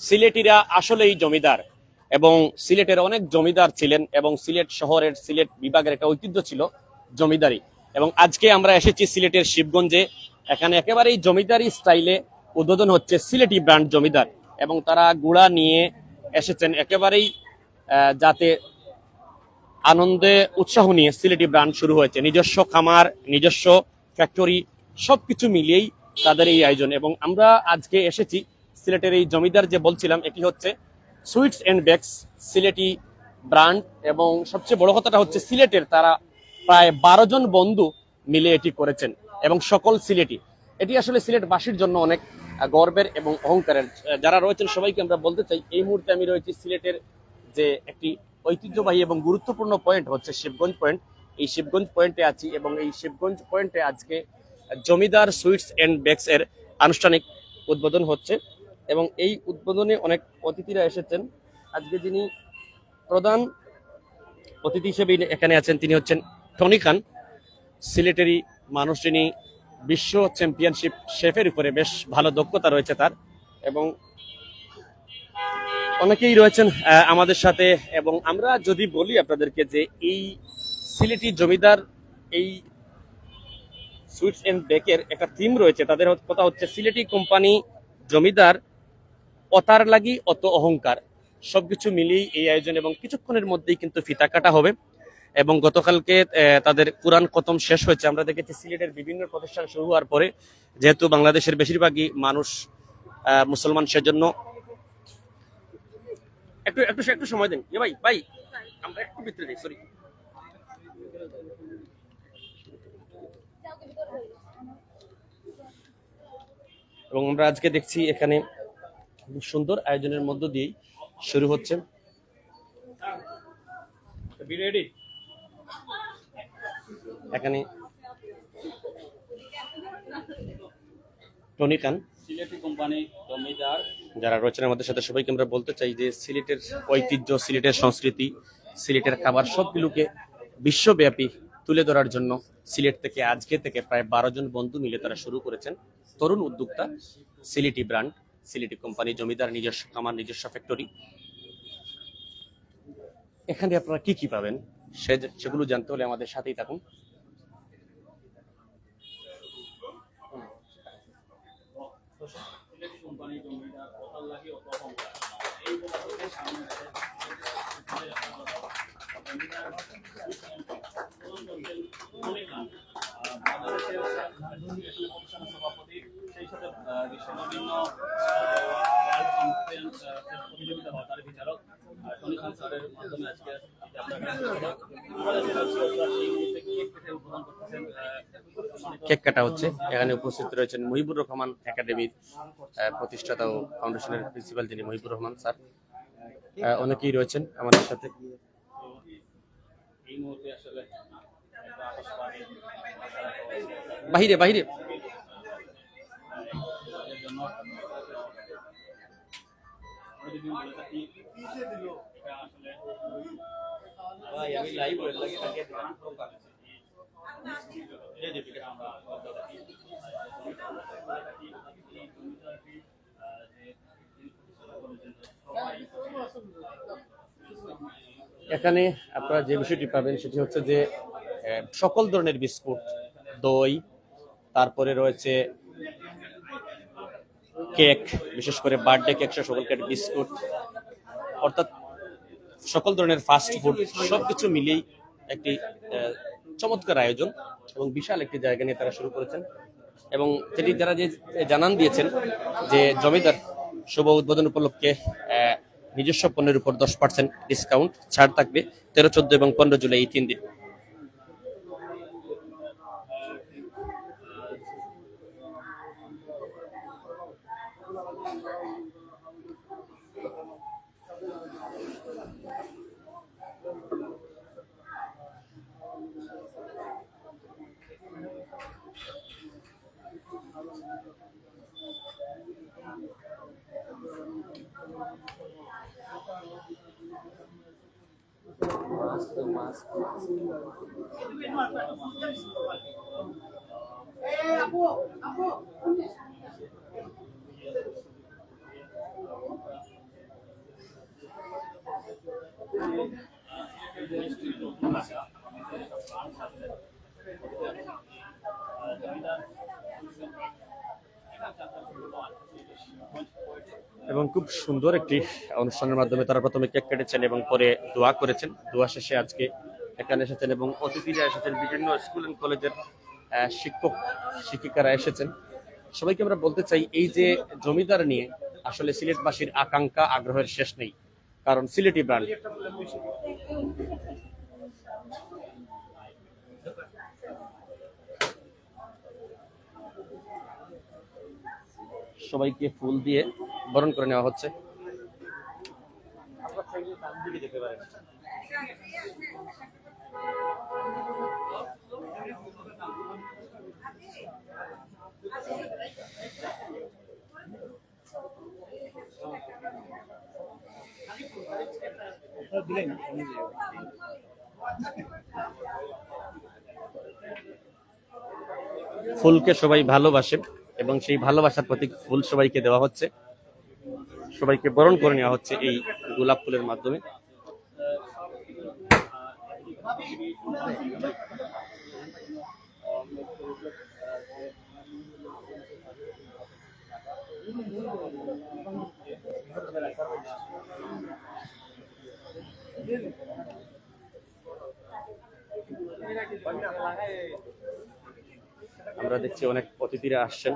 সিলেটিরা আসলেই জমিদার এবং সিলেটের অনেক জমিদার ছিলেন এবং সিলেট শহরের সিলেট বিভাগের একটা ঐতিহ্য ছিল জমিদারি। এবং আজকে আমরা এসেছি সিলেটের শিবগঞ্জে। এখানে একেবারেই জমিদারি স্টাইলে উদ্বোধন হচ্ছে সিলেটি ব্র্যান্ড জমিদার এবং তারা গুড়া নিয়ে এসেছেন একেবারেই যাতে আনন্দে উৎসাহ নিয়ে সিলেটি ব্র্যান্ড শুরু হয়েছে। নিজস্ব খামার, নিজস্ব ফ্যাক্টরি সবকিছু মিলিয়েই তাদের এই আয়োজন। এবং আমরা আজকে এসেছি সিলেটের এই জমিদার যে বলছিলাম, এটি হচ্ছে sweets and bakes Sylheti brand এবং সবচেয়ে বড় কথাটা হচ্ছে সিলেটের তারা প্রায় বারো জন বন্ধু মিলে এটি করেছেন এবং সকল সিলেটি। এটি আসলে সিলেটবাসীর জন্য অনেক গর্বের এবং অহংকারের। যারা রয়েছেন, সবাইকে আমরা বলতে চাই, এই মুহূর্তে আমি রয়েছি সিলেটের যে একটি ঐতিহ্যবাহী এবং গুরুত্বপূর্ণ পয়েন্ট হচ্ছে শিবগঞ্জ পয়েন্ট। এই শিবগঞ্জ পয়েন্টে আছি এবং এই শিবগঞ্জ পয়েন্টে আজকে জমিদার সুইটস এন্ড বেকস এর আনুষ্ঠানিক উদ্বোধন হচ্ছে। এবং এই উদ্বোধনে অনেক অতিথিরা এসেছেন। আজকে যিনি প্রধান অতিথি হিসেবে এখানে আছেন, তিনি হচ্ছেন টনি খান, সিলেটেরই মানুষ যিনি বিশ্ব চ্যাম্পিয়নশিপ শেফের উপরে বেশ ভালো দক্ষতা রয়েছে তার এবং অনেকেই রয়েছেন আমাদের সাথে এবং আমরা যদি বলি আপনাদেরকে যে এই সিলেটি জমিদার, এই সুইটস অ্যান্ড বেকের একটা থিম রয়েছে, তাদের কথা হচ্ছে সিলেটি কোম্পানি জমিদার অতার লাগি, অত অহংকার। সবকিছু মিলিয়েই এই আয়োজন এবং কিছুক্ষণের মধ্যেই কিন্তু ফিতা কাটা হবে। এবং গতকালকে তাদের কোরআন খতম শেষ হয়েছে। আমরা দেখেছি সিলেটের বিভিন্ন প্রতিষ্ঠান শুরু হওয়ার পরে, যেহেতু বাংলাদেশের বেশিরভাগই মানুষ মুসলমান সেজন্য। একটু একটু একটু সময় দিন। ভাই ভাই, আমরা একটু ভিতরে যাই সরি এবং আমরা আজকে দেখছি এখানে সুন্দর আয়োজনের মধ্য দিয়েই শুরু হচ্ছে। এখানে টনি খান সিলেটি কোম্পানি জমিদার। যারা রয়েছেন আমাদের সাথে সবাইকে আমরা বলতে চাই যে সিলেটের ঐতিহ্য সিলেটের সংস্কৃতি সিলেটের খাবার সবগুলোকে বিশ্বব্যাপী তুলে ধরার জন্য সিলেট থেকে আজকে থেকে প্রায় বারো জন বন্ধু মিলে তারা শুরু করেছেন। তরুণ উদ্যোক্তা সিলেটি ব্র্যান্ড। সিলেটি কোম্পানি জমিদার, নিজস্ব কামার নিজস্ব ফ্যাক্টরি এখানে আপনারা কি কি পাবেন? সে সেগুলো জানতে হলে আমাদের সাথেই থাকুন। কোম্পানি জমিদার কথার লাগে অত অহংকার এই কথাটাকে সামনে রেখে জমিদার অনেক নাম বাংলাদেশের এসলে প্রতিষ্ঠানের সভাপতি সেই সাথে আহ, বিশ্বের বিভিন্ন ওয়ার্ল্ড কনফারেন্স প্রতিযোগিতা হয় তার বিচারক আহ, টনি খান স্যারের মাধ্যমে আজকে আপনার আমাদের সদস্যরা এই মুহূর্তে কেক কেটে উদ্বোধন করতেছেন আহ, কেক কাটা হচ্ছে। এখানে উপস্থিত রয়েছেন মহিবুর রহমান একাডেমির প্রতিষ্ঠাতা ও ফাউন্ডেশনের প্রিন্সিপাল যিনি মহিবুর রহমান স্যার। অনেকেই রয়েছেন আমাদের সাথে। বাহিরে বাহিরে। ভাই, আমি লাইভ হয়ে লাগে তাকে আমরা বলতে থাকি এখানে আপনারা যে বিষয়টি পাবেন সেটি হচ্ছে যে সকল ধরনের বিস্কুট, দই, তারপরে রয়েছে কেক, বিশেষ করে বার্থডে কেক সকল কেক বিস্কুট, অর্থাৎ সকল ধরনের ফাস্ট ফুড, সবকিছু মিলিয়েই একটি চমৎকার আয়োজন এবং বিশাল একটি জায়গা নিয়ে তারা শুরু করেছেন। এবং সেটি যারা যে জানান দিয়েছেন যে জমিদার শুভ উদ্বোধন উপলক্ষে নিজস্ব পণ্যের উপর দশ পার্সেন্ট ডিসকাউন্ট ছাড় থাকবে তেরো, চোদ্দ এবং পনেরো জুলাই এই তিন দিন। এবং খুব সুন্দর একটি অনুষ্ঠানের মাধ্যমে তারা প্রথমে কেক কেটেছেন এবং পরে দোয়া করেছেন। দোয়া শেষে আজকে এখানে এসেছেন এবং অতিথিরা এসেছেন, বিভিন্ন স্কুল অ্যান্ড কলেজের শিক্ষক, শিক্ষিকারা এসেছেন। সবাইকে আমরা বলতে চাই, এই যে জমিদার নিয়ে আসলে সিলেটবাসীর আকাঙ্ক্ষা, আগ্রহের শেষ নেই। কারণ সিলেটি ব্র্যান্ড। সবাইকে ফুল দিয়ে বরণ করে নেওয়া হচ্ছে। ফুলকে সবাই ভালোবাসে এবং সেই ভালোবাসার প্রতীক ফুল সবাইকে দেওয়া হচ্ছে। সবাইকে বরণ করে নেওয়া হচ্ছে এই গোলাপ ফুলের মাধ্যমে। আমরা দেখছি অনেক অতিথিরা আসছেন।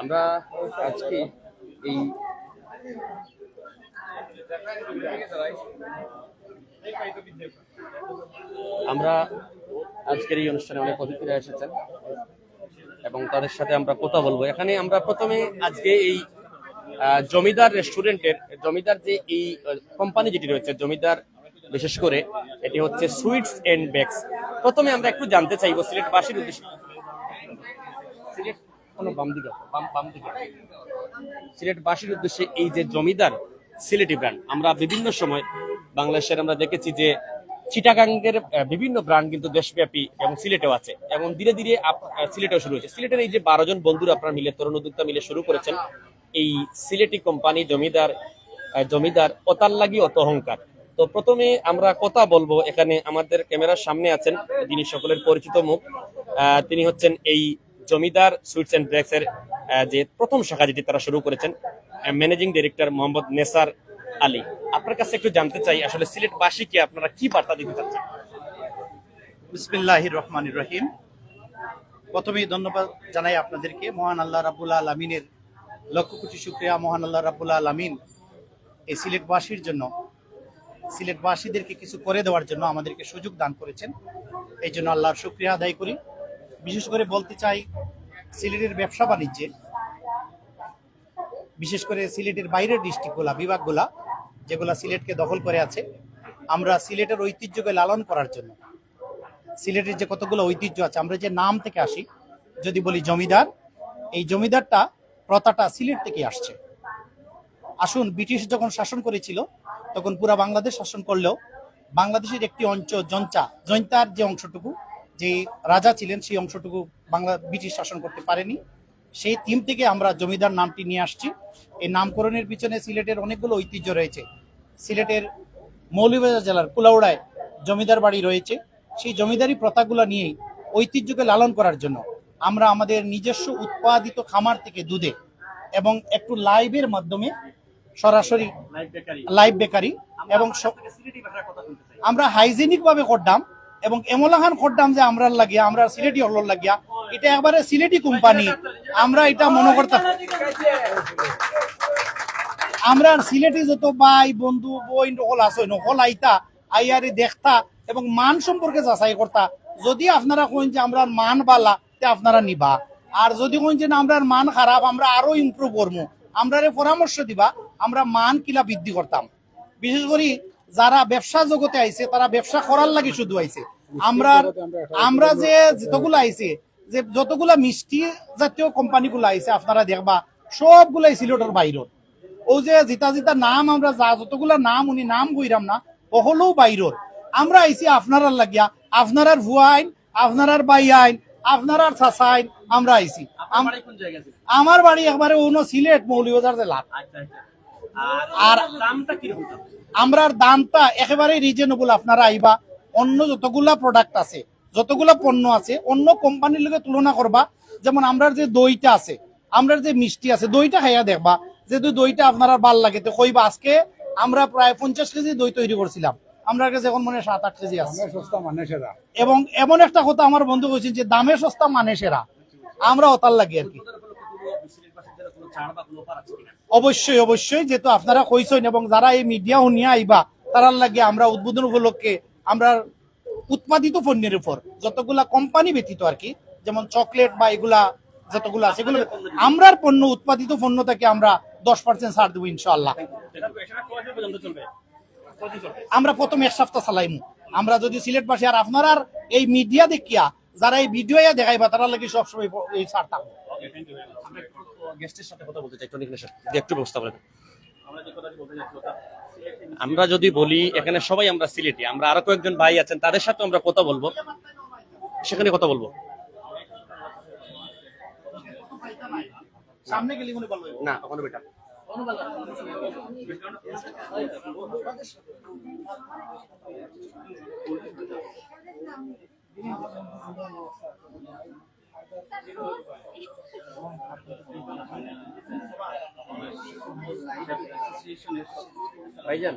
আমরা আজকে এই আমরা আজকের এই অনুষ্ঠানে অনেক অতিথিরা এসেছেন। এবং তাদের সাথে আমরা কথা বলব। এখানে আমরা প্রথমে আজকে এই জমিদার রেস্টুরেন্টের, জমিদার যে এই কোম্পানি যেটি রয়েছে, জমিদার বিশেষ করে, এটি হচ্ছে সুইটস এন্ড বেকস। প্রথমে আমরা একটু জানতে চাইব সিলেটবাসীর উদ্দেশ্যে। সিলেট কোনো বাম উদ্দেশ্যে এই যে জমিদার সিলেটি ব্র্যান্ড, আমরা বিভিন্ন সময় বাংলাদেশের আমরা দেখেছি যে চিটাগাঙ্গের বিভিন্ন ব্র্যান্ড কিন্তু দেশব্যাপী এবং সিলেটেও আছে। এবং ধীরে ধীরে সিলেটেও শুরু হয়েছে। সিলেটের এই যে বারো জন বন্ধুরা আপনারা মিলে তরুণ উদ্যোক্তা মিলে শুরু করেছেন, এই সিলেটি কোম্পানি জমিদার জমিদার অতাল লাগি অত অহংকার। তো প্রথমে আমরা কথা বলব এখানে আমাদের ক্যামেরার সামনে আছেন যিনি সকলের পরিচিত মুখ তিনি হচ্ছেন এই জমিদার সুইটস এন্ড ব্রেক্স এর যে প্রথম শাখা যেটি তারা শুরু করেছেন ম্যানেজিং ডিরেক্টর মোহাম্মদ নেসার আলী, আপনার কাছে একটু জানতে চাই, আসলে সিলেটবাসীকে আপনারা কি বার্তা দিতে চাচ্ছেন? বিসমিল্লাহ রহমান রহিম। প্রথমেই ধন্যবাদ জানাই আপনাদেরকে, মহান আল্লাহ রাবুল আলমিনের লক্ষ কোটি শুক্রিয়া, মহান আল্লাহ রাবুল আলমিন এই সিলেটবাসীর জন্য, সিলেটবাসীদেরকে কিছু করে দেওয়ার জন্য আমাদেরকে সুযোগ দান করেছেন। এই জন্য আল্লাহর শুক্রিয়া আদায় করি। বিশেষ করে বলতে চাই, সিলেটের ব্যবসা বাণিজ্যে বিশেষ করে সিলেটের বাইরের ডিস্ট্রিক্টগুলা, বিভাগগুলা, যেগুলা সিলেটকে দখল করে আছে, আমরা সিলেটের ঐতিহ্যকে লালন করার জন্য, সিলেটের যে কতগুলো ঐতিহ্য আছে, আমরা যে নাম থেকে আসি, যদি বলি জমিদার, এই জমিদারটা প্রথাটা সিলেট থেকে আসছে। আসুন, ব্রিটিশ যখন শাসন করেছিল, তখন পুরা বাংলাদেশ শাসন করলেও, বাংলাদেশের একটি অঞ্চল জঞ্চা জৈন্তার যে অংশটুকু যে রাজা ছিলেন, সেই অংশটুকু বাংলা, ব্রিটিশ শাসন করতে পারেনি। সেই থিম থেকে আমরা জমিদার নামটি নিয়ে আসছি। এই নামকরণের পিছনে সিলেটের অনেকগুলো ঐতিহ্য রয়েছে। সিলেটের মৌলভীবাজার জেলার কুলাউড়ায় জমিদার বাড়ি রয়েছে। সেই জমিদারি প্রথাগুলো নিয়েই ঐতিহ্যকে লালন করার জন্য আমরা আমাদের নিজস্ব উৎপাদিত খামার থেকে দুধে এবং একটু লাইভের মাধ্যমে সরাসরি লাইভ বেকারি। এবং আমরা হাইজেনিক ভাবে করতাম। এবং এমলাহান করতাম যে আমরা লাগিয়া আমরা সিলেটি হল লাগিয়া, এটা একবারে সিলেটি কোম্পানি। আমরা এটা মনে করতাম। আমরা সিলেটি যত ভাই, বন্ধু বই হল আছে হল আইতা, আইয়ারে দেখতা এবং মান সম্পর্কে যাচাই করতা। যদি আপনারা কইন যে আমরা মান বালা, তে আপনারা নিবা। আর যদি কইন যে আমরা মান খারাপ, আমরা আরও ইমপ্রুভ করব আমরা পরামর্শ দিবা, আমরা মান কিলা বৃদ্ধি করতাম। বিশেষ করে যারা ব্যবসা জগতে আইছে তারা ব্যবসা করার লাগে শুধু আইছে। আমরা আমরা যে যতগুলো আইছে যে যতগুলা মিষ্টি জাতীয় কোম্পানিগুলো আইছে আপনারা দেখবা সবগুলাই সিলেটের বাইরের। ও যে জিতা জিতা নাম আমরা যা যতগুলা নাম উনি নাম কইরাম না ওহলেও বাইরের। আমরা আইছি আপনারার লাগিয়া আপনারার ভুয়াইন আপনারার বাই আইন আপনারা চাচাই আমরা আইছি? আমার বাড়ি একবারে অন্য সিলেট মৌলিবাজার জেলা। আচ্ছা আচ্ছা। আর দামটা কীরকম? আমরার দামটা একেবারে রিজনেবল আপনারা আইবা। অন্য যতগুলা প্রোডাক্ট আছে যতগুলা পণ্য আছে অন্য কোম্পানির লগে তুলনা করবা। যেমন আমরার যে দইটা আছে আমরার যে মিষ্টি আছে দইটা খাইয়া দেখবা। যেহেতু দইটা আপনারা ভালো লাগে তো কইবা আজকে আমরা প্রায় পঞ্চাশ কেজি দই তৈরি করছিলাম। আমরা কাছে এখন মনে হয় সাত আট কেজি আছে। সস্তা মানে সেরা। এবং এমন একটা কথা আমার বন্ধু কইছেন যে দামে সস্তা মানে সেরা। আমরা ওতার লাগি আর কি ওদের উপরে কোনো সিলেটবাসীদের কোনো ছাড় বা কোনো অফার আছে কিনা? অবশ্যই অবশ্যই, যেহেতু আপনারা কইছেন এবং যারা এই মিডিয়া শুনিয়া আইবা, তারার লাগে আমরা উদ্বোধন উপলক্ষে আমরা উৎপাদিত পণ্যের উপর যতগুলা কোম্পানি ব্যতীত আর কি, যেমন চকলেট বা এগুলা যতগুলো আছে, এগুলো আমরার পণ্য, উৎপাদিত পণ্য থেকে আমরা দশ পার্সেন্ট ছাড় দেবো ইনশাল্লাহ আমরা প্রথম এক সপ্তাহ চালাইমু। আমরা যদি সিলেট পাশে আর আপনার এই মিডিয়া দেখিয়া, যারা এই ভিডিও দেখাইবা তারা লাগে সবসময় এই ছাড় থাকব। গেস্টের সাথে কথা বলতে চাই একটু ব্যবস্থা আমরা যদি বলি এখানে সবাই আমরা সিলেটি আমরা আরও কয়েকজন ভাই আছেন তাদের সাথে আমরা কথা বলব। সেখানে কথা বলব। সামনে গেলে মনে না ওখানে বেটা। ভাইজান।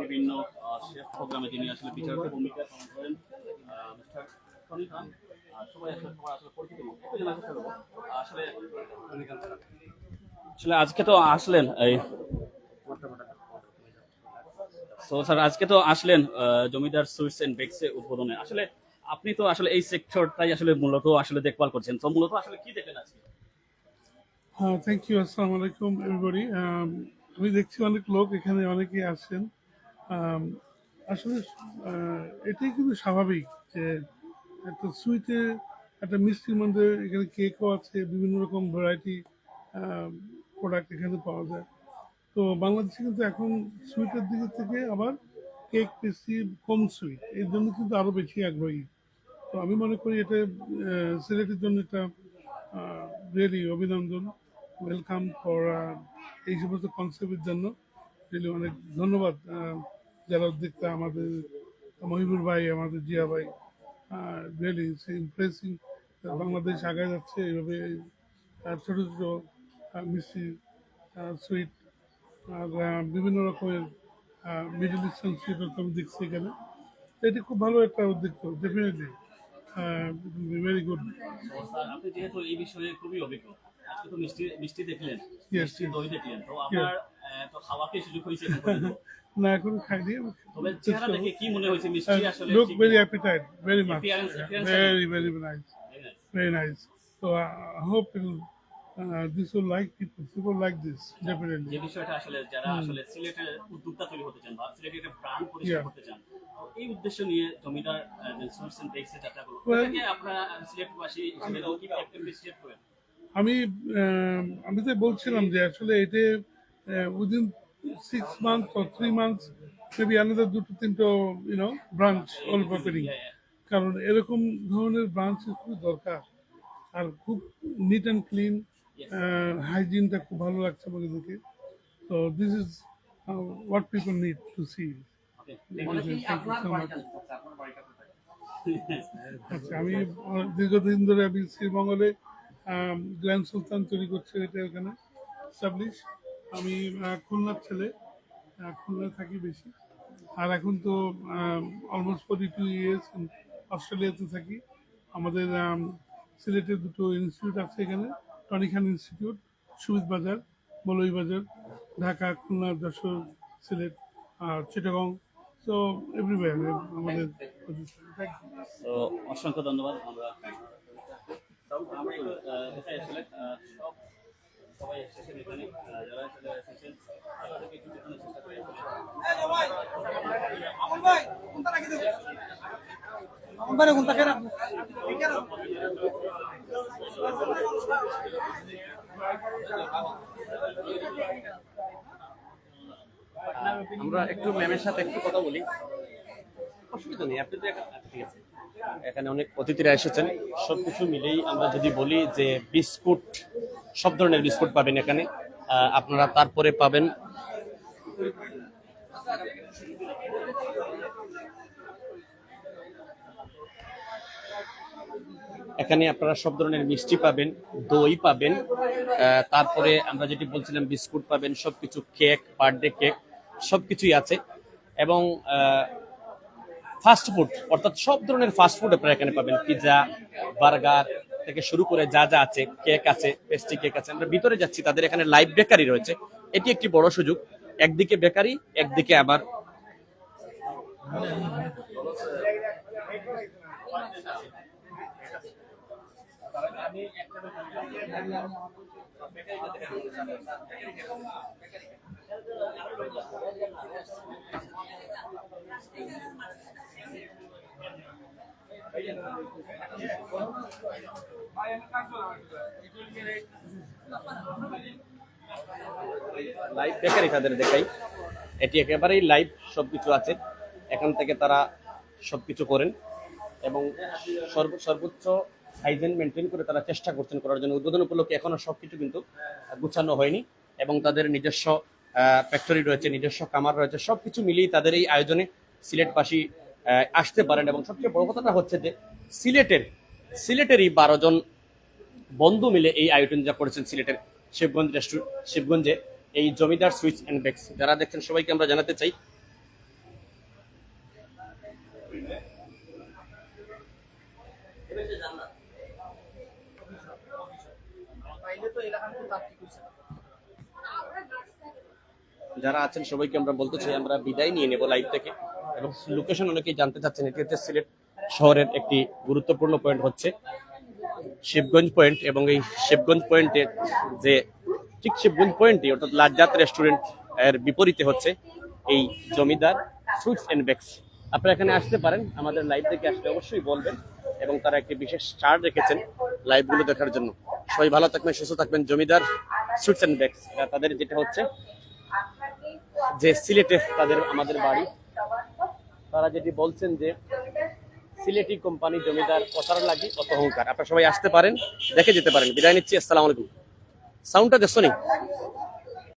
বিভিন্ন শেফ প্রোগ্রামে যিনি আসলে বিচারকের ভূমিকা সবাই আসলে সবাই আসলে পরিচিত আসলে আসলে আজকে তো আসলেন এই তো স্যার আজকে তো আসলেন জমিদার সুইটস এন্ড বেকসে উদ্বোধনে। আসলে আপনি তো আসলে এই সেক্টরটাই আসলে মূলত আসলে দেখভাল করছেন। তো মূলত আসলে কি দেখলেন আজকে? হ্যাঁ থ্যাংক ইউ আসসালামু আলাইকুম এভরিবডি আমি দেখছি অনেক লোক এখানে অনেকেই আসছেন। Um, আসলে এটাই কিন্তু স্বাভাবিক যে একটা সুইটে একটা মিষ্টির মধ্যে এখানে কেকও আছে বিভিন্ন রকম ভ্যারাইটি প্রোডাক্ট এখানে পাওয়া যায়। তো বাংলাদেশে কিন্তু এখন সুইটের দিকে থেকে আবার কেক পেস্ট্রি কম সুইট এর জন্য কিন্তু আরও বেশি আগ্রহী। তো আমি মনে করি এটা সিলেটের জন্য এটা রিয়েলি অভিনন্দন ওয়েলকাম ফর এই সমস্ত কনসেপ্টের জন্য। রিয়েলি অনেক ধন্যবাদ যারা উদ্যোক্তা আমাদের, মহিবুর ভাই, আমাদের জিয়া ভাই রিয়েলি ইমপ্রেসিং বাংলাদেশ আগায় যাচ্ছে। এইভাবে ছোট ছোট মিষ্টি সুইট বিভিন্ন রকমের মিডল ইস্টার্ন সুইট আমি দেখছি এখানে। এটি খুব ভালো একটা উদ্যোগ ডেফিনেটলি ভেরি গুড আপনি যেহেতু এই বিষয়ে খুবই অভিজ্ঞ আজকে তো মিষ্টি মিষ্টি দেখলেন মিষ্টি. দই দেখলেন তো আপনার তো খাওয়ার কি সুযোগ হয়েছে না এখন খাইনি। তবে চেহারা দেখে কি মনে হয়েছে মিষ্টি আসলে look very appetite very much very very nice so uh, uh, this will like people people like this যে বিষয়টা আসলে যারা আসলে সিলেটের উদ্যোক্তা তৈরি হতে চান বা সিলেটের একটা প্রতিষ্ঠা করতে চান এই উদ্দেশ্য নিয়ে জমিদার এন্ড বেকস এর যাত্রা এটাকে আপনারা সিলেটবাসী হিসেবে কি অ্যাপ্রিসিয়েট করেন? আমি আহ, আমি তো বলছিলাম যে আসলে এটা within six month or three months maybe another দুটো তিনটো you know branch all opening. কারণ এরকম ধরনের ব্রাঞ্চ খুব দরকার। আর খুব নিট অ্যান্ড ক্লিন হাইজিনটা খুব ভালো লাগছে আমাকে দেখে। তো this is what people need to see আচ্ছা আমি দীর্ঘদিন ধরে আমি শ্রীমঙ্গলে গ্র্যান্ড সুলতান তৈরি করছি এটা ওখানে স্টাবলিশ আমি খুলনার ছেলে খুলনায় থাকি বেশি। আর এখন তো অলমোস্ট ফোর্টি টু ইয়ার্স অস্ট্রেলিয়াতে থাকি। আমাদের সিলেটের দুটো ইনস্টিটিউট আছে এখানে। টনিখান ইনস্টিটিউট সুবিদ বাজার মৌলভী বাজার ঢাকা খুলনা যশোর সিলেট আর চিটাগং। সো এভরিওয়্যার আমাদের তো অসংখ্য ধন্যবাদ। আমরা সব সবাই এসেছেন এখানে যারা আসলে এসেছেন তাদেরকে একটু দেখানোর চেষ্টা করি। আমরা একটু ম্যামের সাথে একটু কথা বলি। অসুবিধা নেই আপনি আচ্ছা, ঠিক আছে। এখানে অনেক অতিথিরা এসেছেন। সবকিছু মিলেই আমরা যদি বলি যে বিস্কুট সব ধরনের বিস্কুট পাবেন এখানে। আপনারা তারপরে পাবেন এখানে আপনারা সব ধরনের মিষ্টি পাবেন, দই পাবেন তারপরে আমরা যেটি বলছিলাম, বিস্কুট পাবেন, সবকিছু কেক, বার্থডে কেক, সবকিছুই আছে। এবং ফাস্ট ফুড অর্থাৎ সব ধরনের ফাস্ট ফুড আপনারা এখানে পাবেন। পিৎজা বার্গার থেকে শুরু করে যা যা আছে, কেক আছে পেস্ট্রি কেক আছে। আমরা ভিতরে যাচ্ছি, তাদের এখানে লাইভ বেকারি রয়েছে। এটি একটি বড় সুযোগ। একদিকে বেকারি একদিকে আবার লাইভ বেকারি তাদের দেখাই। এটি একেবারেই লাইভ সবকিছু আছে। এখান থেকে তারা সবকিছু করেন এবং সর্ব- সর্বোচ্চ হাইজেন মেনটেন করে তারা চেষ্টা করছেন করার জন্য। উদ্বোধন উপলক্ষে এখনও সবকিছু কিন্তু গুছানো হয়নি এবং তাদের নিজস্ব ফ্যাক্টরি রয়েছে, নিজস্ব কামার রয়েছে, সবকিছু মিলিয়ে তাদের এই আয়োজনে সিলেটবাসী আসতে পারেন এবং সবচেয়ে বড় কথাটা হচ্ছে যে সিলেটের, সিলেটেরই বারো জন বন্ধু মিলে এই আয়োজন যা করেছেন সিলেটের শিবগঞ্জ রেস্টুরেন্ট শিবগঞ্জে এই জমিদার সুইচ অ্যান্ড বেক্স। যারা দেখছেন সবাইকে আমরা জানাতে চাই যারা আছেন সবাইকে আমরা বলতে চাই, আমরা বিদায় নিয়ে নেব লাইভ থেকে এবং লোকেশন অনেকেই জানতে চাচ্ছেন, এটি হচ্ছে সিলেট শহরের একটি গুরুত্বপূর্ণ পয়েন্ট হচ্ছে শিবগঞ্জ পয়েন্ট এবং এই শিবগঞ্জ পয়েন্টের যে ঠিক শিবগঞ্জ পয়েন্টই অর্থাৎ লাজ্জাত রেস্টুরেন্টের বিপরীতে হচ্ছে এই জমিদার সুইটস এন্ড বেক্স আপনারা এখানে আসতে পারেন, আমাদের লাইভ থেকে আসলে অবশ্যই বলবেন এবং তারা একটি বিশেষ চার্ট রেখেছেন লাইভগুলো দেখার জন্য। সবাই ভালো থাকবেন, সুস্থ থাকবেন, জমিদার সুইটস এন্ড বেক্স তাদের যেটা হচ্ছে যে সিলেটে তাদের আমাদের বাড়ি, তারা যেটি বলছেন যে সিলেটি কোম্পানি জমিদার কথার লাগে কত অহংকার আপনারা সবাই আসতে পারেন, দেখে যেতে পারেন। বিদায় নিচ্ছি, আসসালামু আলাইকুম। সাউন্ডটা দেখছ নি?